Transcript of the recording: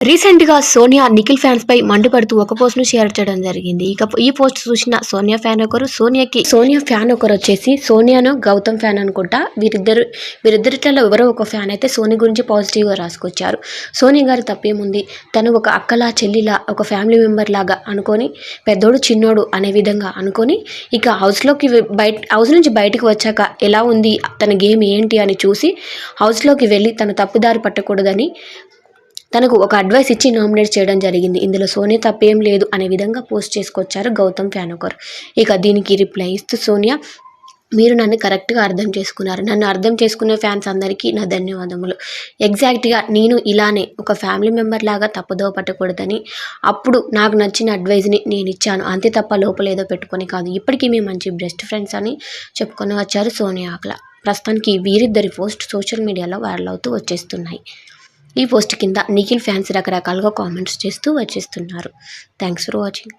రీసెంట్గా సోనియా నిఖిల్ ఫ్యాన్స్ పై మండిపడుతూ ఒక పోస్ట్ను షేర్ చేయడం జరిగింది. ఇక ఈ పోస్ట్ చూసిన సోనియా ఫ్యాన్ ఒకరు సోనియాకి సోనియా ఫ్యాన్ ఒకరు వచ్చేసి సోనియాను గౌతమ్ ఫ్యాన్ అనుకుంటా. వీరిద్దరు వీరిద్దరిలో ఎవరో ఒక ఫ్యాన్ అయితే సోని గురించి పాజిటివ్గా రాసుకొచ్చారు. సోనియా గారి తప్పేముంది? తను ఒక అక్కలా చెల్లిలా ఒక ఫ్యామిలీ మెంబర్ లాగా అనుకొని పెద్దోడు చిన్నోడు అనే విధంగా అనుకొని ఇక హౌస్లోకి బయట హౌస్ నుంచి బయటకు వచ్చాక ఎలా ఉంది? తన గేమ్ ఏంటి? అని చూసి హౌస్లోకి వెళ్ళి తన తప్పుదారి పట్టకూడదని తనకు ఒక అడ్వైస్ ఇచ్చి నామినేట్ చేయడం జరిగింది. ఇందులో సోనియా తప్పేం లేదు అనే విధంగా పోస్ట్ చేసుకొచ్చారు గౌతమ్ ఫ్యాన్ ఒకరు ఇక దీనికి రిప్లై ఇస్తూ సోనియా మీరు నన్ను కరెక్ట్గా అర్థం చేసుకున్నారు. నన్ను అర్థం చేసుకునే ఫ్యాన్స్ అందరికీ నా ధన్యవాదములు. ఎగ్జాక్ట్గా నేను ఇలానే ఒక ఫ్యామిలీ మెంబర్ లాగా తప్పుదోవ పట్టకూడదని అప్పుడు నాకు నచ్చిన అడ్వైజ్ని నేను ఇచ్చాను. అంతే తప్ప లోపలేదో పెట్టుకొని కాదు. ఇప్పటికీ మేము మంచి బెస్ట్ ఫ్రెండ్స్ అని చెప్పుకొని వచ్చారు సోనియా ఆకల ప్రస్తుతానికి వీరిద్దరి పోస్ట్ సోషల్ మీడియాలో వైరల్ అవుతూ వచ్చేస్తున్నాయి. ఈ పోస్ట్ కింద నిఖిల్ ఫ్యాన్స్ రకరకాలుగా కామెంట్స్ చేస్తూ వచ్చేస్తున్నారు. Thanks for watching